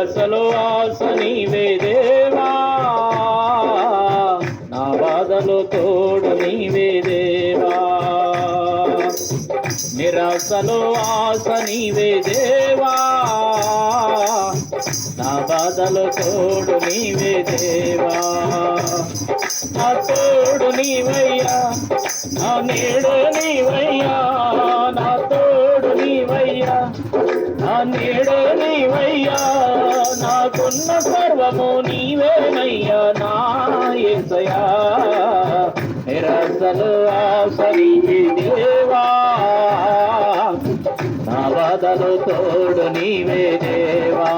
నిరాశలో ఆశ నీవే దేవా. నా బాధలో తోడు నీవే దేవా. నిరాశలో ఆశ నీవే దేవా. నా బాధలో తోడు నీవే దేవా. నా తోడు నీవయ్యా నా నీడు నీవయ్యా. నా తోడు నీవయ్యా నా నీడు నీవయ్యా. నాకున్న సర్వము నీవేనయ్యా నా ఏసయా నిరసలు ఆశ దేవా నా బాధలు తోడు నీవే దేవా.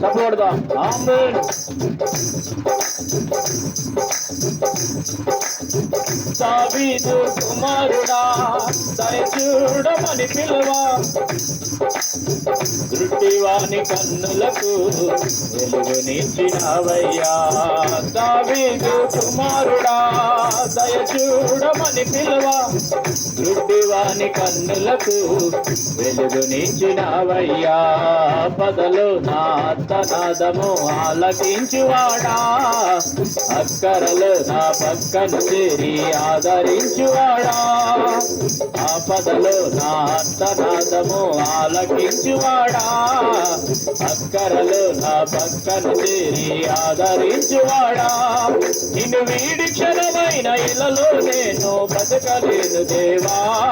చప్పడదాం ఆమేన్. సాబీదు కుమారుడా దయచూడమని పిలువా. దృష్టివాని కన్నులకు వెలుగునిచ్చినవయ్యా దావీదు కుమారుడా దయచూడమని పిలువా. దృష్టివాని కన్నులకు వెలుగునిచ్చినవయ్యా పదలు నా అత్తనాదము ఆలకించువాడా? అక్కరలు నా పక్కన చేరి ఆదరించువాడా? ఆపదలో నా అత్తనాదము ఆలకించువాడా? అక్కరలో నా పక్కన చేరి ఆదరించువాడా? నిన్ను వీడి క్షణమైన ఇలలో నేను బ్రతకలేను దేవా.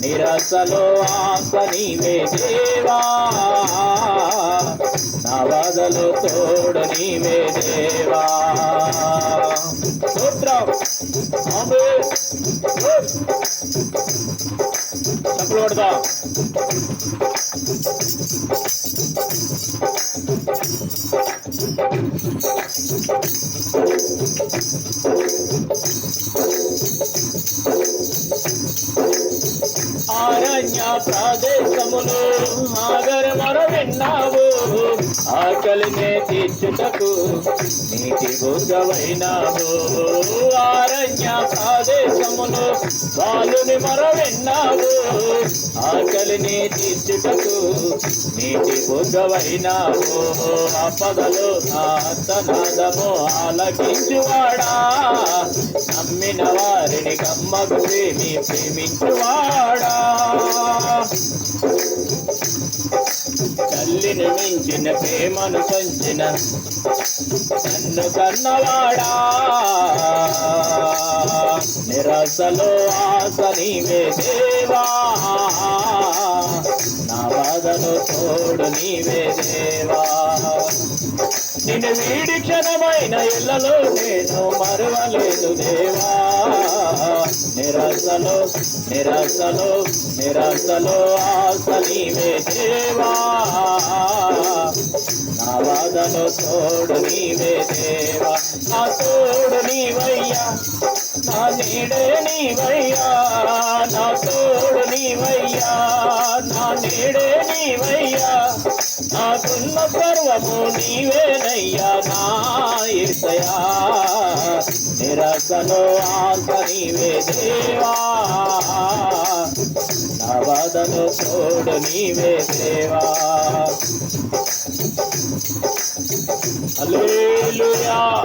నిరసలో ఆశ నీవే దేవా. నా బాధలో తోడు నీవే దేవా. స్తోత్రం. ఆమేన్. చెప్పులు పడతా ఆరణ్య ప్రదేశములు ఆగరు మర విన్నావు. ఆకలినే తీర్చుటకు నీటి బుగ్గవైనావు ఆరణ్య ప్రదేశములు బాలుని మరవిన్నావు. ఆకలిని తీర్చుటకు నీటి బుగ్గవైనావు ఆపదలో నా అత్తనాదము ఆలకించువాడా. నమ్మిన వారిని కమ్మకు ప్రేమి ప్రేమించువాడా. తల్లిని మించిన ప్రేమను పంచిన నన్ను కన్నవాడా? నిరసలో ఆశ నీవే దేవా? నా బాధను తోడు నీవే దేవా? నిన్ను వీడి క్షణమైన ఇళ్ళలో నేను మరవలేదు దేవా? నిరాశలో నిరాశలో నిరాశలో ఆశ నీవే దేవా నా వాదను తోడు నీవే దేవా. నా తోడు నీవయ్యా. నా నీడే నీవయ్యా. నా తోడు నీవయ్యా. నా నీడే నీవయ్యా. నాకున్న సర్వము నీవేనయ్యా. నా ఇసయా నిరసలో ఆశ నీవే దేవా. నా బాధలో నీవే దేవా. హల్లెలూయా.